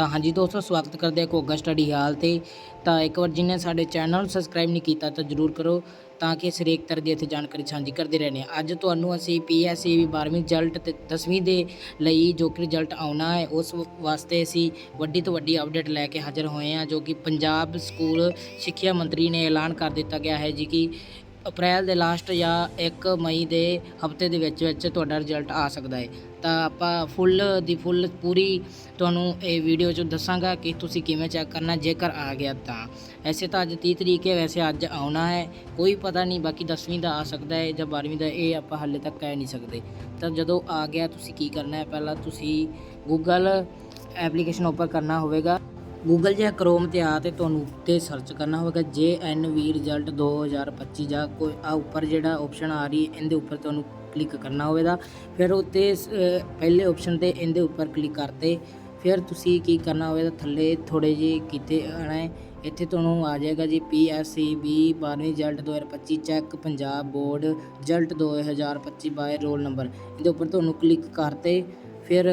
ਤਾਂ ਹਾਂਜੀ ਦੋਸਤੋ, ਸਵਾਗਤ ਕਰਦੇ ਹਾਂ ਘੋਗਾ ਸਟੱਡੀ ਹਾਲ ਤੇ। ਤਾਂ ਇੱਕ ਵਾਰ ਜਿਹਨੇ ਸਾਡੇ ਚੈਨਲ ਨੂੰ ਸਬਸਕ੍ਰਾਈਬ ਨਹੀਂ ਕੀਤਾ ਤਾਂ ਜਰੂਰ ਕਰੋ, ਤਾਂ ਕਿ ਅਸੀਂ ਹਰੇਕ ਤਰ੍ਹਾਂ ਦੀ ਇੱਥੇ ਜਾਣਕਾਰੀ ਸਾਂਝੀ ਕਰਦੇ ਰਹਿੰਦੇ ਹਾਂ। ਅੱਜ ਤੁਹਾਨੂੰ ਅਸੀਂ ਪੀਐਸਸੀ 12ਵੀਂ ਰਿਜ਼ਲਟ ਤੇ 10ਵੀਂ ਦੇ ਲਈ ਜੋ ਕਿ ਰਿਜ਼ਲਟ ਆਉਣਾ ਹੈ, ਉਸ ਵਾਸਤੇ ਅਸੀਂ ਵੱਡੀ ਤੋਂ ਵੱਡੀ ਅਪਡੇਟ ਲੈ ਕੇ ਹਾਜ਼ਰ ਹੋਏ ਹਾਂ, ਜੋ ਕਿ ਪੰਜਾਬ ਸਕੂਲ ਸਿੱਖਿਆ ਮੰਤਰੀ ਨੇ ਐਲਾਨ ਕਰ ਦਿੱਤਾ ਗਿਆ ਹੈ ਜੀ ਕਿ ਅਪ੍ਰੈਲ ਦੇ ਲਾਸਟ ਜਾਂ 1 ਮਈ ਦੇ ਹਫ਼ਤੇ ਦੇ ਵਿੱਚ ਵਿੱਚ ਤੁਹਾਡਾ ਰਿਜ਼ਲਟ ਆ ਸਕਦਾ ਹੈ। ਤਾਂ ਆਪਾਂ ਫੁੱਲ ਦੀ ਫੁੱਲ ਪੂਰੀ ਤੁਹਾਨੂੰ ਇਹ ਵੀਡੀਓ 'ਚ ਦੱਸਾਂਗਾ ਕਿ ਤੁਸੀਂ ਕਿਵੇਂ ਚੈੱਕ ਕਰਨਾ, ਜੇਕਰ ਆ ਗਿਆ ਤਾਂ। ਐਸੇ ਤਾਂ ਅੱਜ 30 ਤਰੀਕ ਹੈ, ਵੈਸੇ ਅੱਜ ਆਉਣਾ ਹੈ। ਕੋਈ ਪਤਾ ਨਹੀਂ, ਬਾਕੀ 10ਵੀਂ ਦਾ ਆ ਸਕਦਾ ਹੈ ਜਾਂ 12ਵੀਂ ਦਾ, ਇਹ ਆਪਾਂ ਹਾਲੇ ਤੱਕ ਕਹਿ ਨਹੀਂ ਸਕਦੇ। ਤਾਂ ਜਦੋਂ ਆ ਗਿਆ, ਤੁਸੀਂ ਕੀ ਕਰਨਾ ਹੈ? ਪਹਿਲਾਂ ਤੁਸੀਂ ਗੂਗਲ ਐਪਲੀਕੇਸ਼ਨ ਓਪਨ ਕਰਨਾ ਹੋਵੇਗਾ। ਗੂਗਲ ਜਾਂ ਕਰੋਮ ਤੇ ਆ ਤੇ ਤੁਹਾਨੂੰ ਉੱਤੇ ਸਰਚ ਕਰਨਾ ਹੋਵੇਗਾ, ਜੇ ਐਨ ਵੀ ਰਿਜ਼ਲਟ 2025 ਜਾਂ ਕੋਈ ਆ ਉੱਪਰ ਜਿਹੜਾ ਆਪਸ਼ਨ ਆ ਰਹੀ ਹੈ, ਇਹਦੇ ਉੱਪਰ ਤੁਹਾਨੂੰ ਕਲਿੱਕ ਕਰਨਾ ਹੋਵੇਗਾ। ਫਿਰ ਉੱਤੇ ਪਹਿਲੇ ਆਪਸ਼ਨ ਤੇ ਇਹਦੇ ਉੱਪਰ ਕਲਿੱਕ ਕਰਤੇ। ਫਿਰ ਤੁਸੀਂ ਕੀ ਕਰਨਾ ਹੋਵੇਗਾ, ਥੱਲੇ ਥੋੜੇ ਜਿਹੇ ਕੀਤੇ ਆਣਾ ਹੈ। ਇੱਥੇ ਤੁਹਾਨੂੰ ਆ ਜਾਏਗਾ ਜੀ PSC B 12ਵੀਂ result 2025 check Punjab board result 2025 by roll number ਇਹਦੇ ਉੱਪਰ ਤੁਹਾਨੂੰ ਕਲਿੱਕ ਕਰਤੇ। ਫਿਰ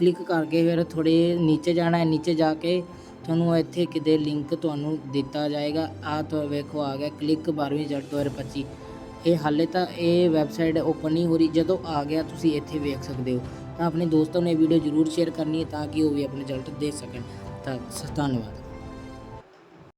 ਕਲਿੱਕ ਕਰਕੇ ਫਿਰ ਥੋੜ੍ਹੇ ਨੀਚੇ ਜਾਣਾ ਹੈ। ਨੀਚੇ ਜਾ ਕੇ ਤੁਹਾਨੂੰ ਇੱਥੇ ਕਿਤੇ ਲਿੰਕ ਤੁਹਾਨੂੰ ਦਿੱਤਾ ਜਾਏਗਾ। ਆਹ ਤੋਂ ਵੇਖੋ, ਆ ਗਿਆ ਕਲਿੱਕ 12ਵੀਂ ਰਿਜ਼ਲਟ 2025 ਇਹ ਹਾਲੇ ਤਾਂ ਇਹ ਵੈਬਸਾਈਟ ਓਪਨ ਨਹੀਂ ਹੋ ਰਹੀ। ਜਦੋਂ ਆ ਗਿਆ ਤੁਸੀਂ ਇੱਥੇ ਵੇਖ ਸਕਦੇ ਹੋ। ਤਾਂ ਆਪਣੇ ਦੋਸਤਾਂ ਨੂੰ ਇਹ ਵੀਡੀਓ ਜ਼ਰੂਰ ਸ਼ੇਅਰ ਕਰਨੀ ਹੈ ਤਾਂ ਕਿ ਉਹ ਵੀ ਆਪਣੇ ਰਿਜ਼ਲਟ ਦੇ ਸਕਣ। ਤਾਂ ਸ- ਧੰਨਵਾਦ।